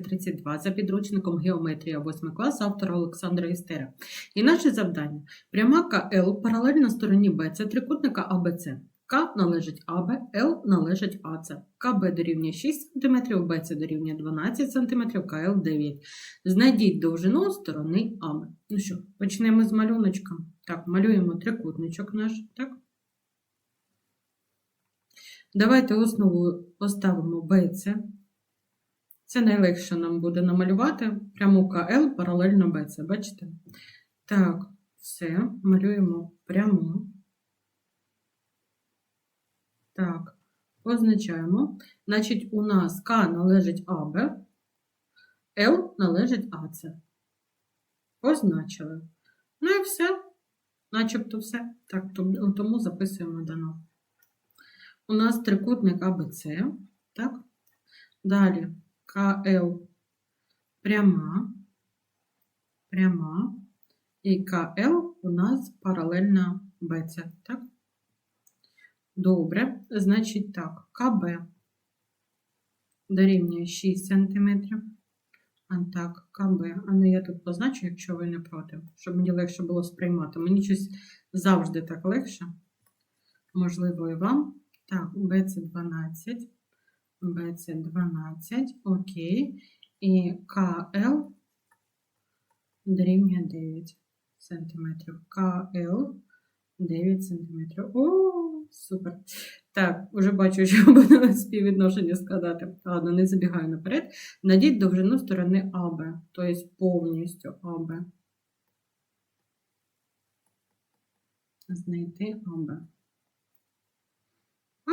2032 за підручником Геометрія 8 класу автора Олександра Істера. І наше завдання. Пряма КЛ паралельна стороні БЦ трикутника АБЦ. К належить АБ, Л належить АЦ. КБ дорівнює 6 см, БЦ дорівнює 12 см, КЛ 9 Знайдіть довжину сторони АБ. Ну що, почнемо з малюночка. Так, малюємо трикутничок наш, так? Давайте основу поставимо BC. Це найлегше нам буде намалювати пряму КЛ паралельно BC, бачите? Так, все, малюємо пряму. Так, позначаємо. Значить, у нас К належить АБ, Л належить АЦ. Позначили. Ну і все. Начебто все. Так, тому записуємо дано. У нас трикутник АБЦ, так? Далі КЛ пряма, пряма, і КЛ у нас паралельна БЦ, так? Добре, значить так, КБ дорівнює 6 см. А так, КБ. А ну я тут позначу, якщо ви не проти, щоб мені легше було сприймати. Мені щось завжди так легше. Можливо, і вам. Так, BC12, BC12, окей. І КЛ дорівнює 9 см. КЛ 9 см. О, супер. Так, уже бачу, що буде співвідношення складати. Ладно, не забігаю наперед. Найдіть довжину сторони АБ, тобто повністю АБ. Знайти АБ.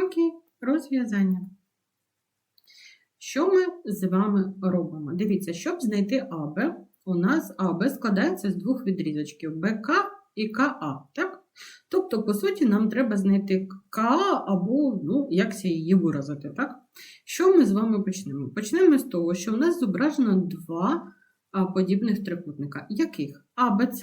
Окей, розв'язання. Що ми з вами робимо? Дивіться, щоб знайти АБ, у нас АБ складається з двох відрізочків БК і КА, так? Тобто, по суті, нам треба знайти КА або, ну, як її виразити, так? Що ми з вами почнемо? Почнемо з того, що у нас зображено два подібних трикутника. Яких? АБЦ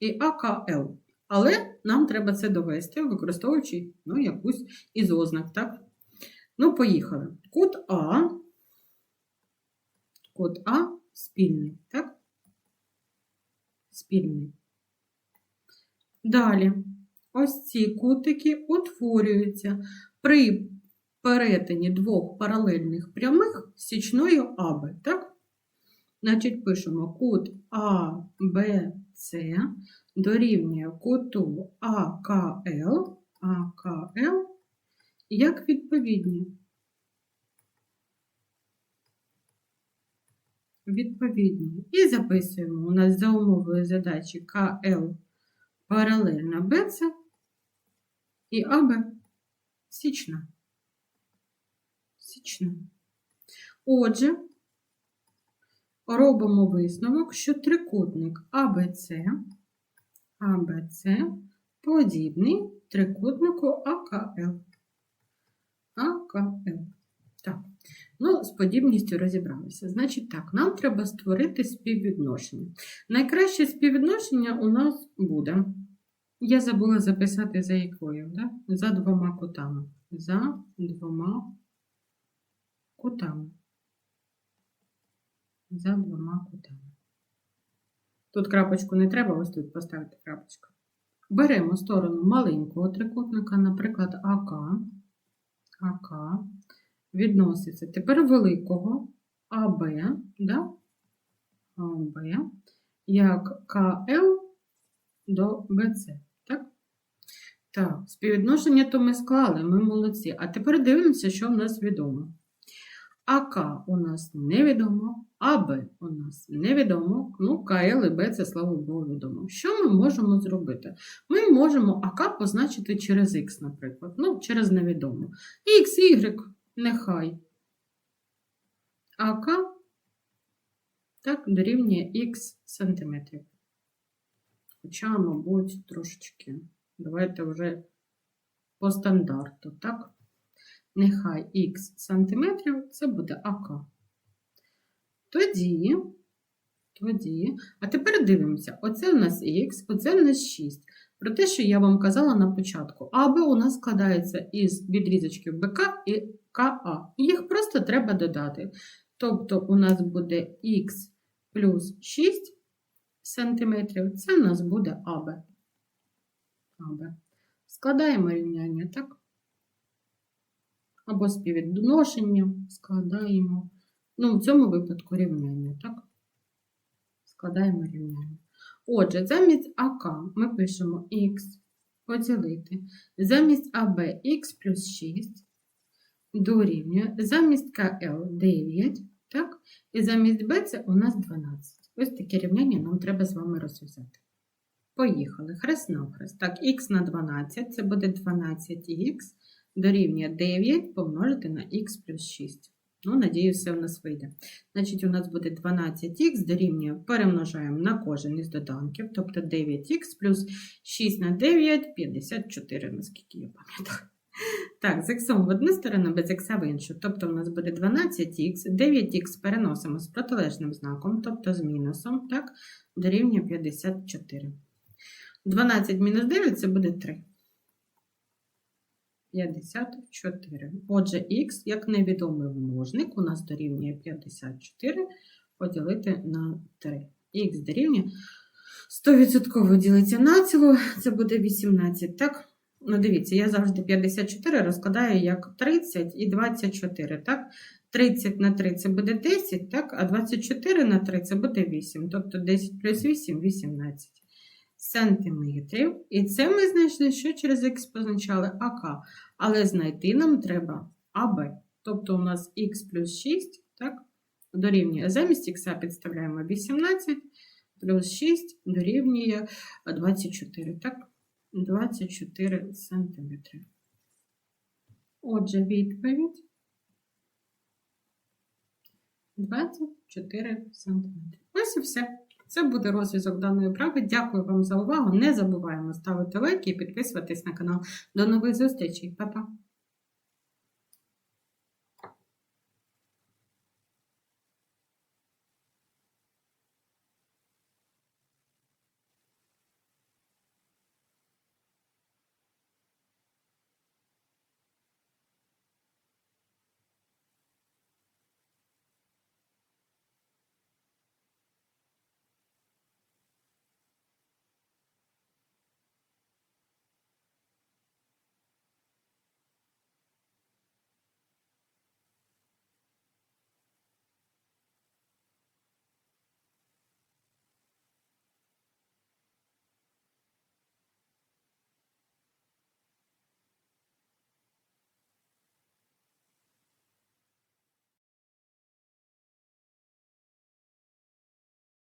і АКЛ. Але нам треба це довести, використовуючи ну, якусь із ознак, так? Ну, поїхали. Кут А. Кут А спільний, так? Спільний. Далі, ось ці кутики утворюються при перетині двох паралельних прямих січною АБ, так? Значить, пишемо кут АБЦ дорівнює куту АКЛ, АКЛ як відповідні. Відповідні. І записуємо у нас за умовою задачі КЛ паралельна БЦ і АБ січна. Січна. Отже, робимо висновок, що трикутник АБЦ, АБЦ подібний трикутнику АКЛ. АКЛ. Так. Ну, з подібністю розібралися. Значить так, нам треба створити співвідношення. Найкраще співвідношення у нас буде. Я забула записати за якою, да? за двома кутами. За двома кутами. За двома кутами. Тут крапочку не треба, ось тут поставити крапочку. Беремо сторону маленького трикутника, наприклад, АК. АК відноситься тепер великого АБ, да? АБ, як КЛ до БЦ. Так? Так, співвідношення то ми склали, ми молодці. А тепер дивимося, що в нас відомо. АК у нас невідомо, АБ у нас невідомо, ну, КЛ і Б це, слава Богу, відомо. Що ми можемо зробити? Ми можемо АК позначити через Х, наприклад, ну, через невідомо. Х, Y, нехай. АК так, дорівнює Х сантиметрів. Хоча, мабуть, трошечки. Давайте вже по стандарту, так? Нехай х сантиметрів це буде АК. Тоді, тоді, а тепер дивимося: оце у нас х, оце у нас 6. Про те, що я вам казала на початку. АБ у нас складається із відрізочків БК і КА. Їх просто треба додати. Тобто у нас буде х плюс 6 сантиметрів. Це у нас буде АБ. АБ. Складаємо рівняння, так? Або співвідношення складаємо. Ну, в цьому випадку рівняння, так? Складаємо рівняння. Отже, замість АК ми пишемо х поділити. Замість АБ х плюс 6 дорівнює. Замість КЛ 9, так? І замість Б це у нас 12. Ось таке рівняння нам треба з вами розв'язати. Поїхали. Хрест навхрест. Так, х на 12, це буде 12х дорівнює 9 помножити на х плюс 6. Ну, надію, все у нас вийде. Значить, у нас буде 12х дорівнює, перемножаємо на кожен із доданків, тобто 9х плюс 6 на 9, 54, наскільки я пам'ятаю. Так, з х в одну сторону, без х в іншу. Тобто у нас буде 12х, 9х переносимо з протилежним знаком, тобто з мінусом, так, дорівнює 54. 12 мінус 9 це буде 3. 54. Отже, х, як невідомий множник, у нас дорівнює 54 поділити на 3. Х дорівнює 100% ділиться на цілу, це буде 18, так? Ну, дивіться, я завжди 54 розкладаю як 30 і 24, так? 30 на 3 це буде 10, так? А 24 на 3 це буде 8. Тобто 10 плюс 8 – 18 сантиметрів. І це ми знайшли, що через х позначали АК. Але знайти нам треба АБ. Тобто у нас х плюс 6, так? Дорівнює. Замість х підставляємо 18 плюс 6 дорівнює 24, так? 24 сантиметри. Отже, відповідь 24 см. Ось і все. Це буде розв'язок даної вправи. Дякую вам за увагу. Не забуваємо ставити лайки і підписуватись на канал. До нових зустрічей. Па-па!